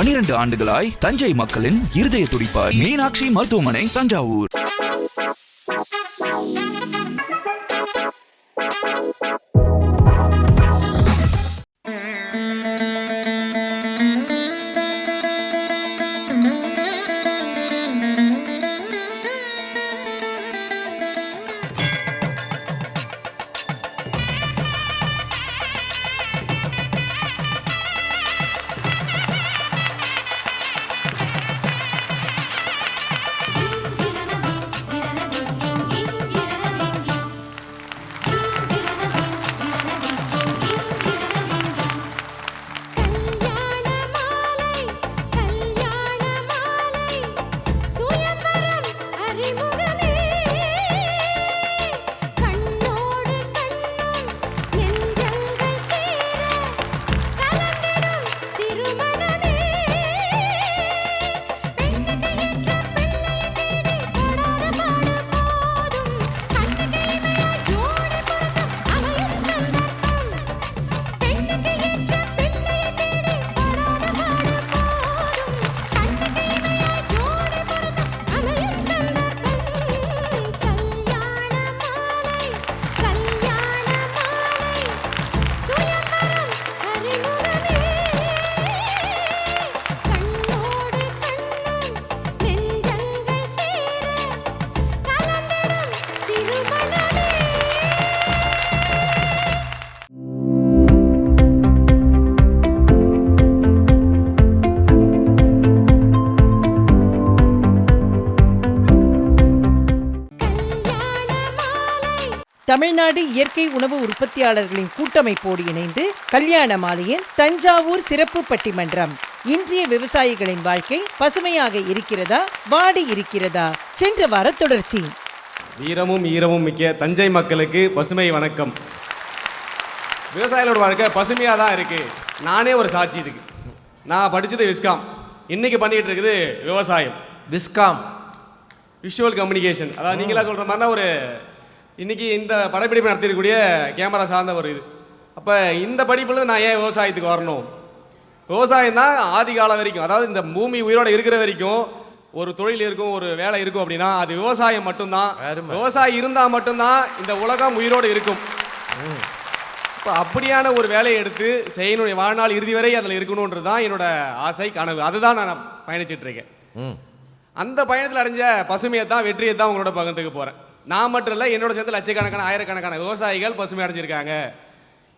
பனிரெண்டு ஆண்டுகளாய் தஞ்சை மக்களின் இருதய துடிப்பாய் மீனாட்சி மருத்துவமனை தஞ்சாவூர். தமிழ்நாடு இயற்கை உணவு உற்பத்தியாளர்களின் கூட்டமைப்போடு இணைந்து கல்யாண மாலையின் தஞ்சாவூர் சிறப்பு பட்டிமன்றம் இன்றைய விவசாயிகளின் வாழ்க்கை பசுமையாக இருக்கிறதா வாடி இருக்கிறதா? சென்ற வார தொடர்ச்சி. வீரமும் ஈரமும் மிக்க தஞ்சை மக்களுக்கு பசுமை வணக்கம். விவசாயிகளோட வாழ்க்கை பசுமையாக தான் இருக்குது நானே ஒரு சாட்சி இதுக்கு. நான் படித்தது விஸ்காம். இன்னைக்கு பண்ணிகிட்டு இருக்குது விவசாயம். விஸ்காம். விஷுவல் கம்யூனிகேஷன் அதாவது நீங்களா சொல்கிற மாதிரினா ஒரு இன்னைக்கு இந்த படப்பிடிப்பு நடத்திருக்கக்கூடிய கேமரா சார்ந்த ஒரு இது. அப்போ இந்த படிப்புல நான் ஏன் விவசாயத்துக்கு வரணும்? விவசாயம் தான் ஆதி காலம் வரைக்கும் அதாவது இந்த பூமி உயிரோடு இருக்கிற வரைக்கும் ஒரு தொழில் இருக்கும் ஒரு வேலை இருக்கும் அப்படின்னா அது விவசாயம் மட்டும்தான். விவசாயம் இருந்தால் மட்டும்தான் இந்த உலகம் உயிரோடு இருக்கும். இப்போ அப்படியான ஒரு வேலையை எடுத்து செய்யணும் என் வாழ்நாள் இறுதி வரை அதில் இருக்கணுன்றது தான் என்னோட ஆசை கனவு. அதுதான் நான் ம். அந்த பயணத்தில் அடைஞ்ச பசுமையை தான் வெற்றியை தான் உங்களோட பகிர்ந்துக்க போகிறேன் நான் மட்டும் இல்லை என்னோட சேர்ந்து லட்சக்கணக்கான ஆயிரக்கணக்கான விவசாயிகள் பசுமை அடைஞ்சிருக்காங்க.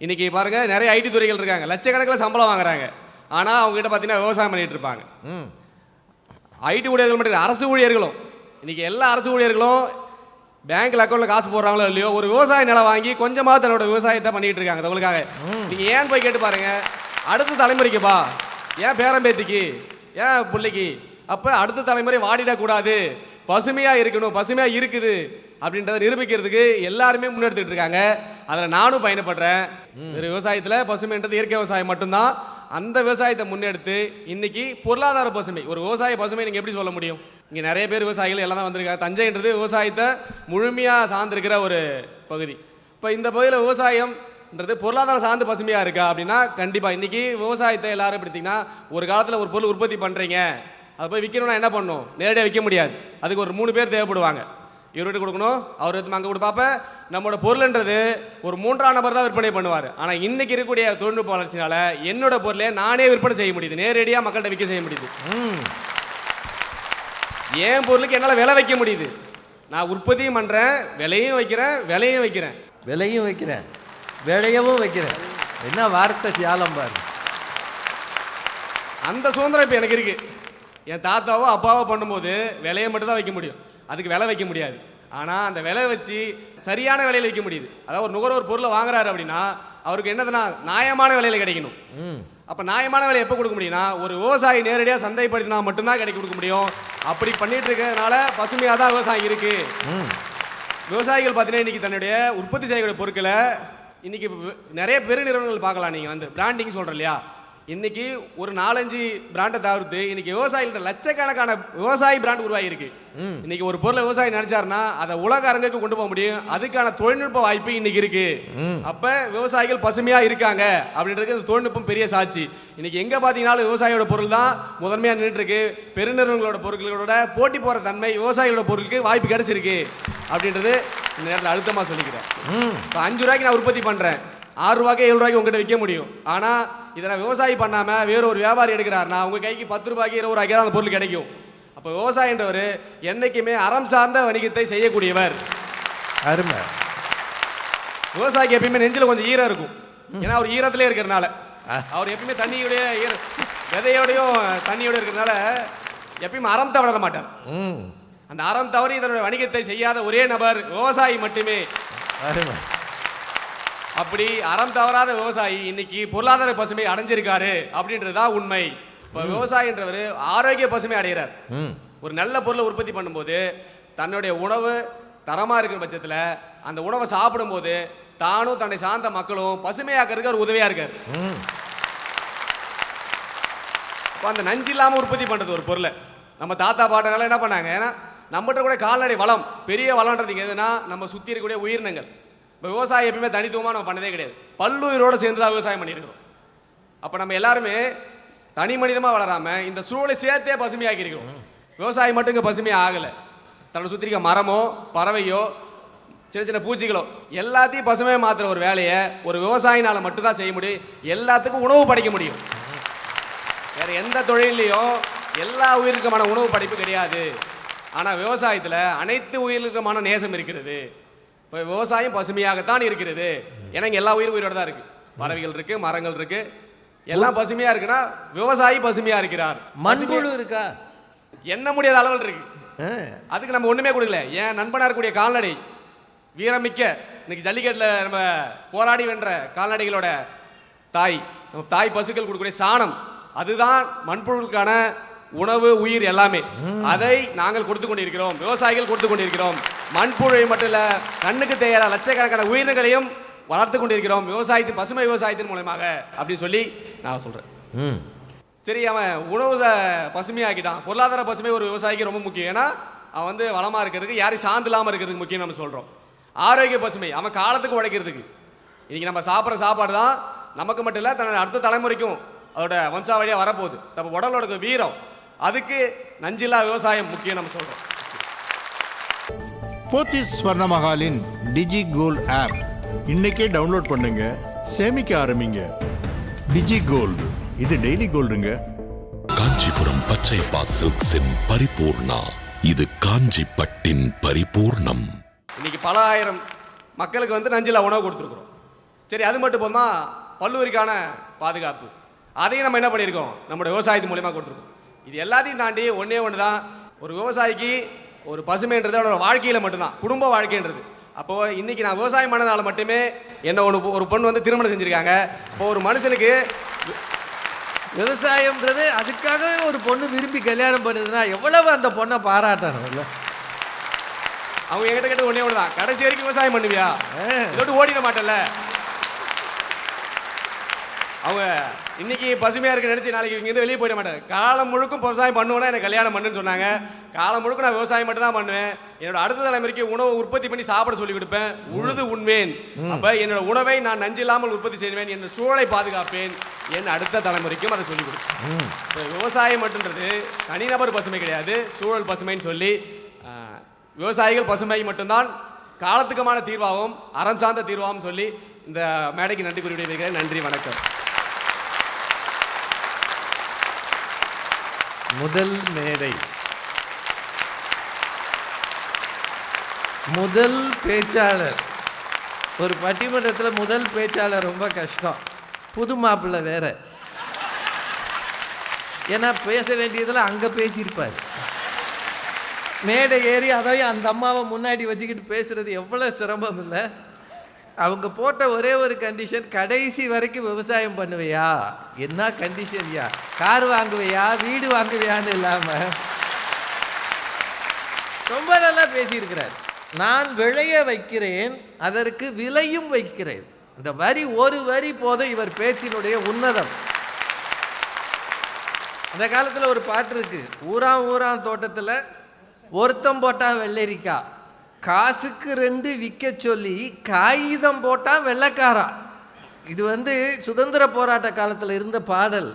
இன்னைக்கு பாருங்க நிறைய ஐடி துறைகள் இருக்காங்க. லட்சக்கணக்கில் சம்பளம் வாங்குறாங்க. ஆனால் அவங்க கிட்ட பார்த்தீங்கன்னா விவசாயம் பண்ணிட்டு இருப்பாங்க. ஐடி ஊழியர்கள் மட்டும் இல்ல, அரசு ஊழியர்களும். இன்னைக்கு எல்லா அரசு ஊழியர்களும் பேங்க்ல அக்கௌண்ட்ல காசு போடுறாங்களோ இல்லையோ ஒரு விவசாய நிலம் வாங்கி கொஞ்சமா தன்னோட விவசாயத்தை பண்ணிட்டு இருக்காங்க. உங்களுக்காக நீங்க ஏன் போய் கேட்டு பாருங்க அடுத்த தலைமுறைக்குப்பா ஏன் பேரம்பேத்திக்கு? ஏன் பிள்ளைக்கு? அப்ப அடுத்த தலைமுறை வாடிடக்கூடாது பசுமையா இருக்கணும் பசுமையா இருக்குது அப்படின்றத நிரூபிக்கிறதுக்கு எல்லாருமே முன்னெடுத்துட்டு இருக்காங்க. அதில் நானும் பயணப்படுறேன். ஒரு விவசாயத்தில் பசுமைன்றது இயற்கை விவசாயம் மட்டும்தான். அந்த விவசாயத்தை முன்னெடுத்து இன்னைக்கு பொருளாதார பசுமை. ஒரு விவசாய பசுமை நீங்கள் எப்படி சொல்ல முடியும்? இங்கே நிறைய பேர் விவசாயிகள் எல்லாம் தான் வந்திருக்காங்க. தஞ்சைன்றது விவசாயத்தை முழுமையாக சார்ந்திருக்கிற ஒரு பகுதி. இப்போ இந்த பகுதியில் விவசாயம்ன்றது பொருளாதார சார்ந்து பசுமையாக இருக்கா அப்படின்னா கண்டிப்பாக இன்னைக்கு விவசாயத்தை எல்லாரும் எடுத்தீங்கன்னா ஒரு காலத்தில் ஒரு பொருள் உற்பத்தி பண்ணுறீங்க அதை போய் விற்கணும்னா என்ன பண்ணணும் நேரடியாக விற்க முடியாது. அதுக்கு ஒரு மூணு பேர் தேவைப்படுவாங்க. இவர்கிட்ட கொடுக்கணும் அவர் எடுத்து அங்கே கொடுப்பாப்ப. நம்மளோட பொருள்ன்றது ஒரு மூன்றாம் நபர் தான் விற்பனை பண்ணுவார். ஆனால் இன்னைக்கு இருக்கக்கூடிய தொழில்நுட்ப வளர்ச்சினால என்னோட பொருளை நானே விற்பனை செய்ய முடியுது. நேரடியாக மக்கள்கிட்ட விற்க செய்ய முடியுது. என் பொருளுக்கு என்னால் விலை வைக்க முடியுது. நான் உற்பத்தியும் பண்ணுறேன் விலையும் வைக்கிறேன் விலையும் வைக்கிறேன். விலையும் வைக்கிறேன். விளையவும் வைக்கிறேன். என்ன வார்த்தை தியாலம் பாரு அந்த சுதந்திரம் இப்போ எனக்கு இருக்கு. என் தாத்தாவோ அப்பாவோ பண்ணும்போது விலையை மட்டும் தான் வைக்க முடியும். அதுக்கு விலை வைக்க முடியாது. ஆனால் அந்த விலை வச்சு சரியான விலையில் வைக்க முடியுது. அதாவது ஒரு நுகர்வோர் பொருளை வாங்குறாரு அப்படின்னா அவருக்கு என்னதுன்னா நியாயமான விலையில கிடைக்கணும். அப்போ நியாயமான விலை எப்போ கொடுக்க முடியும்னா ஒரு விவசாயி நேரடியாக சந்தைப்படுத்தினா மட்டும்தான் கிடைக்க கொடுக்க முடியும். அப்படி பண்ணிட்டு இருக்கிறதுனால பசுமையாக தான் விவசாயம் இருக்கு. விவசாயிகள் பார்த்தீங்கன்னா இன்னைக்கு தன்னுடைய உற்பத்தி செய்யக்கூடிய பொருட்களை இன்னைக்கு நிறைய பெருநிறுவனங்கள் பார்க்கலாம். நீங்கள் வந்து பிராண்டிங் சொல்கிறோம் இல்லையா? இன்னைக்கு ஒரு நாலஞ்சு பிராண்டை தவிர்த்து இன்னைக்கு விவசாயிகிட்ட லட்சக்கணக்கான விவசாயி பிராண்ட் உருவாகியிருக்கு. இன்னைக்கு ஒரு பொருளை விவசாயி நினைச்சாருன்னா அதை உலக அரங்குக்கு கொண்டு போக முடியும். அதுக்கான தொழில்நுட்ப வாய்ப்பு இன்னைக்கு இருக்கு. அப்ப விவசாயிகள் பசுமையா இருக்காங்க அப்படின்றது இந்த தொழில்நுட்பம் பெரிய சாட்சி. இன்னைக்கு எங்க பாத்தீங்கன்னாலும் விவசாயியோட பொருள் தான் முதன்மையா நின்றுட்டு இருக்கு பெருநிறுவனங்களோட பொருட்களோட போட்டி போற தன்மை விவசாயிகளோட பொருளுக்கு வாய்ப்பு கிடைச்சிருக்கு. அப்படின்றது இந்த நேரத்தில் அழுத்தமா சொல்லிக்கிறேன். இப்போ அஞ்சு ரூபாய்க்கு நான் உற்பத்தி பண்றேன். ஆறு ரூபாய்க்கு ஏழு ரூபாய்க்கு உங்ககிட்ட விற்க முடியும். ஆனா இதை நான் விவசாயி பண்ணாம வேற ஒரு வியாபாரி எடுக்கிறாருன்னா உங்க கைக்கு பத்து ரூபாய்க்கு இருபது ரூபாய்க்கு தான் அந்த பொருள் கிடைக்கும். அப்போ விவசாயின்றவர் என்னைக்குமே அறம் சார்ந்த வணிகத்தை செய்யக்கூடியவர். அருமை. விவசாயிக்கு எப்பயுமே நெஞ்சில கொஞ்சம் ஈரம் இருக்கும். ஏன்னா அவர் ஈரத்திலே இருக்கிறனால. அவர் எப்பயுமே தண்ணியுடைய ஈர விதையோடையும் தண்ணியோட இருக்கிறனால எப்பயுமே அறம் தவற மாட்டார். அந்த அறம் தவறி இதனுடைய வணிகத்தை செய்யாத ஒரே நபர் விவசாயி மட்டுமே. அப்படி அறம் தவறாத விவசாயி இன்னைக்கு பொருளாதார பசுமை அடைஞ்சிருக்காரு அப்படின்றது உண்மை. இப்போ விவசாயின்றவர் ஆரோக்கிய பசுமை அடைகிறார் ஒரு நல்ல பொருளை உற்பத்தி பண்ணும்போது தன்னுடைய உணவு தரமாக இருக்கிற பட்சத்தில் அந்த உணவை சாப்பிடும்போது தானும் தன்னை சார்ந்த மக்களும் பசுமையாக்கிறதுக்கு அவர் உதவியாக இருக்கார். இப்போ அந்த நஞ்சு இல்லாமல் உற்பத்தி பண்ணுறது ஒரு பொருளை. நம்ம தாத்தா பாட்டனால என்ன பண்ணாங்க? ஏன்னா நம்மகிட்ட கூட கால்நடை வளம் பெரிய வளம்ன்றது எதுனா நம்ம சுற்றி இருக்கக்கூடிய உயிரினங்கள். இப்போ விவசாயம் எப்பயுமே தனித்துவமாக நம்ம பண்ணதே கிடையாது. பல்லுயிரோடு சேர்ந்து தான் விவசாயம் பண்ணியிருக்கிறோம். அப்போ நம்ம எல்லாருமே தனி மனிதமாக வளராமல் இந்த சூழலை சேர்த்தே பசுமையாக்கி இருக்கிறோம் விவசாயம் மட்டும் இங்கே பசுமையாக ஆகலை. தன்னை சுற்றி இருக்க மரமோ பறவையோ சின்ன சின்ன பூச்சிகளோ எல்லாத்தையும் பசுமையை மாற்றுற ஒரு வேலையை ஒரு விவசாயினால் மட்டும்தான் செய்ய முடியும். எல்லாத்துக்கும் உணவு படைக்க முடியும். வேறு எந்த தொழிலையும் எல்லா உயிருக்குமான உணவு படைப்பு கிடையாது. ஆனால் விவசாயத்தில் அனைத்து உயிருக்குமான நேசம் இருக்கிறது. இப்போ விவசாயம் பசுமையாகத்தான் இருக்கிறது. ஏன்னா இங்க எல்லா உயிரும் உயிரோட தான் இருக்கு. பறவைகள் இருக்கு மரங்கள் இருக்கு. எல்லாம் பசுமையா இருக்குன்னா விவசாயி பசுமையா இருக்கிறார். மண்புழு இருக்கா? எண்ண முடியாத அளவில் இருக்கு. அதுக்கு நம்ம ஒண்ணுமே கொடுக்கல. ஏன் நண்பனா இருக்கக்கூடிய கால்நடை வீரமிக்க இன்னைக்கு ஜல்லிக்கட்டுல நம்ம போராடி வென்ற கால்நடைகளோட தாய் நம்ம தாய் பசுக்கள் கொடுக்கக்கூடிய சாணம். அதுதான் மண்புழுக்களுக்கான உணவு உயிர் எல்லாமே. அதை நாங்கள் கொடுத்து கொண்டிருக்கிறோம். விவசாயிகள் கொடுத்து கொண்டிருக்கிறோம். மண்புழுவை மட்டும் இல்ல கண்ணுக்கு தேவையான லட்சக்கணக்கான உயிரினங்களையும் வளர்த்து கொண்டிருக்கிறோம். விவசாயத்தின் பசுமை விவசாயத்தின் மூலமாக அப்படின்னு சொல்லி நான் சொல்றேன். ம். சரி அவன் உணவு பசுமையாக்கிட்டான் பொருளாதார பசுமை ஒரு விவசாயிக்கு ரொம்ப முக்கியம். ஏன்னா அவன் வந்து வளமா இருக்கிறதுக்கு யாரையும் சார்ந்து இல்லாமல் இருக்கிறதுக்கு முக்கியம் நம்ம சொல்றோம். ஆரோக்கிய பசுமை அவன் காலத்துக்கு உழைக்கிறதுக்கு இன்னைக்கு நம்ம சாப்பிட்ற சாப்பாடு தான் நமக்கு மட்டும் இல்லை தன்னோட அடுத்த தலைமுறைக்கும் அதோட வம்சாவழியாக வரப்போகுது. நம்ம உடலோட வீரம் அதுக்கு நஞ்சில்லா விவசாயம் முக்கியம் நம்ம சொல்றோம். போத்திஸ் ஸ்வர்ணமஹாலின் டிஜி கோல்ட் ஆப். இன்னைக்கே டவுன்லோட் பண்ணுங்க சேமிக்க ஆரம்பிங்க. டிஜி கோல்டு இது டெய்லி கோல்டுங்க. காஞ்சிபுரம் பச்சையப்பா சில்க்ஸின் பரிபூர்ணா. இது காஞ்சி பட்டின் பரிபூர்ணம். இன்னைக்கு பல ஆயிரம் மக்களுக்கு வந்து நஞ்சில்லா உணவு கொடுத்துருக்குறோம். சரி அது மட்டும் போதுமா? பல்லுவரிக்கான பாதுகாப்பு. அதையும் நம்ம என்ன பண்ணியிருக்கோம்? நம்மளோட விவசாயத்து மூலியமாக கொடுத்துருக்கோம். இது எல்லாத்தையும் தாண்டி ஒன்றே ஒன்று தான் ஒரு விவசாயிக்கு ஒரு பசுமைன்றது அவனோட வாழ்க்கையில் மட்டும்தான். குடும்ப வாழ்க்கைன்றது. அப்போ இன்னைக்கு நான் விவசாயம் பண்ணதால மட்டுமே என்ன ஒன்று ஒரு பொண்ணு வந்து திருமணம் செஞ்சுருக்காங்க. இப்போ ஒரு மனுஷனுக்கு விவசாயம்ன்றது அதுக்காகவே ஒரு பொண்ணு விரும்பி கல்யாணம் பண்ணுதுன்னா எவ்வளவு அந்த பொண்ணை பாராட்டணும்? இல்லை. அவங்க என்கிட்ட கேட்ட ஒன்றே ஒன்று தான் கடைசி வரைக்கும் விவசாயம் பண்ணுவியா. இதோட்டு ஓடிட மாட்டேல்ல அவங்க இன்னைக்கு பசுமையா இருக்கு நினைச்சு நாளைக்கு இங்கேருந்து வெளியே போயிட மாட்டாங்க. காலம் முழுக்கும் விவசாயம் பண்ணுவேன்னா எனக்கு கல்யாணம் பண்ணுன்னு சொன்னாங்க. காலம் முழுக்க நான் விவசாயம் மட்டும் தான் பண்ணுவேன். என்னோட அடுத்த தலைமுறைக்கு உணவு உற்பத்தி பண்ணி சாப்பிட சொல்லி கொடுப்பேன். உழுது உண்வேன். அப்ப என்னோட உணவை நான் நஞ்சு இல்லாமல் உற்பத்தி செய்வேன். என் சூழலை பாதுகாப்பேன். என் அடுத்த தலைமுறைக்கும் அதை சொல்லிக் கொடுப்பேன். இப்ப விவசாயம் மட்டுன்றது தனிநபர் பசுமை கிடையாது. சூழல் பசுமைன்னு சொல்லி விவசாயிகள் பசுமை மட்டும்தான். காலத்துக்குமான தீர்வாகவும் அறம் சார்ந்த தீர்வாகவும் சொல்லி இந்த மேடைக்கு நன்றி குறிப்பிட்டிருக்கிறேன் நன்றி வணக்கம். முதல் மேடை. முதல் பேச்சாளர். ஒரு பட்டிமன்றத்தில் முதல் பேச்சாளர் ரொம்ப கஷ்டம். புது மாப்பிள்ளை வேற. ஏன்னா பேச வேண்டியதில் அங்கே பேசியிருப்பார். மேடை ஏறி அதையும் அந்த அம்மாவை முன்னாடி வச்சுக்கிட்டு பேசுறது எவ்வளோ சிரமம் இல்லை. அவங்க போட்ட ஒரே ஒரு கண்டிஷன் கடைசி வரைக்கும் விவசாயம் பண்ணுவையா? என்ன கண்டிஷன்யா கார் வாங்குவையா? வீடு வாங்குவியான்னு இல்லாமல் ரொம்ப நல்லா பேசியிருக்கிறார். நான் விளைய வைக்கிறேன் அதற்கு விலையும் வைக்கிறேன். இந்த வரி ஒரு வரி போதும் இவர் பேச்சினுடைய உன்னதம். அந்த காலத்தில் ஒரு பாட்டு இருக்கு. ஊராம் ஊராம் தோட்டத்தில் ஒருத்தம் போட்டால் வெள்ளரிக்காய் காசுக்கு ரெண்டு விற்க சொல்லி காகிதம் போட்டான் வெள்ளைக்காரா? இது வந்து சுதந்திர போராட்ட காலத்தில் இருந்த பாடல்.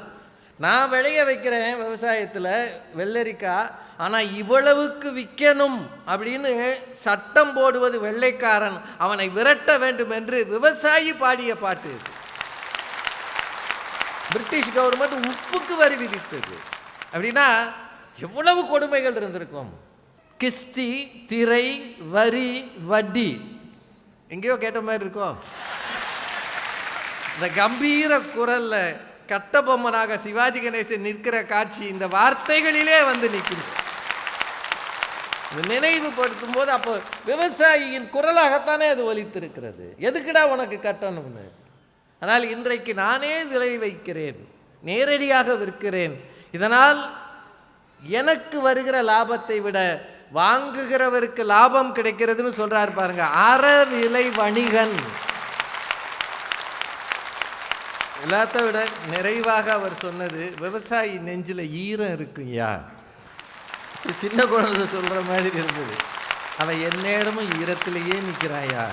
நான் விளைய வைக்கிறேன் விவசாயத்தில் வெள்ளரிக்காய் ஆனால் இவ்வளவுக்கு விற்கணும் அப்படின்னு சட்டம் போடுவது வெள்ளைக்காரன். அவனை விரட்ட வேண்டும் என்று விவசாயி பாடிய பாட்டு. பிரிட்டிஷ் கவர்மெண்ட் உப்புக்கு வரி விதித்தது. அப்படின்னா எவ்வளவு கொடுமைகள் இருந்திருக்கும்? கிஸ்தி திரை வரி வட்டி. எங்கேயோ கேட்ட மாதிரி இருக்கும் இந்த கம்பீர குரல்ல கட்டபொம்மனாக சிவாஜி கணேசன் நிற்கிற காட்சி இந்த வார்த்தைகளிலே வந்து நிற்குது. இது நினைவுபடுத்தும் போது அப்போ விவசாயியின் குரலாகத்தானே அது ஒலித்திருக்கிறது. எதுக்குடா உனக்கு கட்டணும்னு? ஆனால் இன்றைக்கு நானே விலை வைக்கிறேன் நேரடியாக விற்கிறேன். இதனால் எனக்கு வருகிற லாபத்தை விட வாங்குகிறவருக்கு லாபம் கிடைக்கிறதுன்னு சொல்றாரு பாருங்க. அற விலை வணிகன். எல்லாத்த விட நிறைவாக அவர் சொன்னது விவசாயி நெஞ்சில் ஈரம் இருக்குங்கய்யா சின்ன குழந்தை சொல்ற மாதிரி இருந்தது. அவன் எந்நேரமும் ஈரத்திலேயே நிற்கிறாயா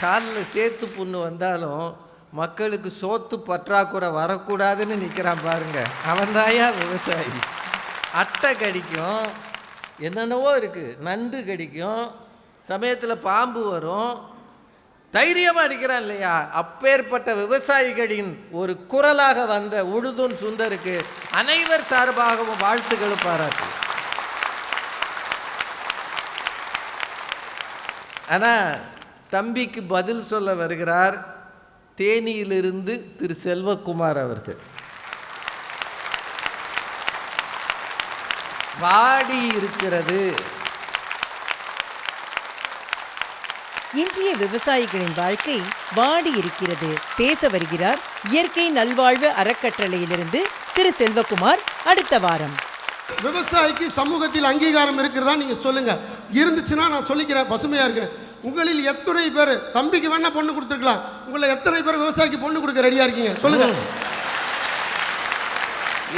காலில் சேர்த்து புண்ணு வந்தாலும் மக்களுக்கு சோத்து பற்றாக்குறை வரக்கூடாதுன்னு நிற்கிறான் பாருங்க. அவன் தாயா விவசாயி. அட்டை கடிக்கும். என்னென்னவோ இருக்குது நண்டு கடிக்கும். சமயத்தில் பாம்பு வரும். தைரியமாக அடிக்கிறான் இல்லையா? அப்பேற்பட்ட விவசாயிகளின் ஒரு குரலாக வந்த உழுதுன் சுந்தருக்கு அனைவர் சார்பாகவும் வாழ்த்துக்களும் பாராட்டு. ஆனால் தம்பிக்கு பதில் சொல்ல வருகிறார். தேனியிலிருந்து திரு செல்வகுமார் அவர்கள். வாடி இருக்கிறது இன்றைய விவசாயிகளின் வாழ்க்கை வாடி இருக்கிறது பேச வருகிறார் இயற்கை நல்வாழ்வு அறக்கட்டளையிலிருந்து திரு செல்வகுமார். அடுத்த வாரம். விவசாயிக்கு சமூகத்தில் அங்கீகாரம் இருக்கிறதா நீங்க சொல்லுங்க. இருந்துச்சுன்னா நான் சொல்லிக்கிறேன் பசுமையா இருக்கிறேன் உங்களில் எத்தனை பேர் தம்பிக்கு வேணா பொண்ணு கொடுத்துருக்கலாம். உங்களை எத்தனை பேர் விவசாயிக்கு பொண்ணு கொடுக்க ரெடியா இருக்கீங்க? சொல்லுங்க.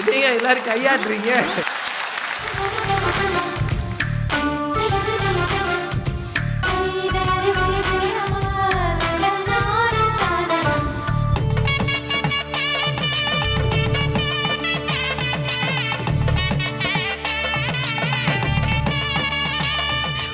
இதையே எல்லாரும் கையாடுறீங்க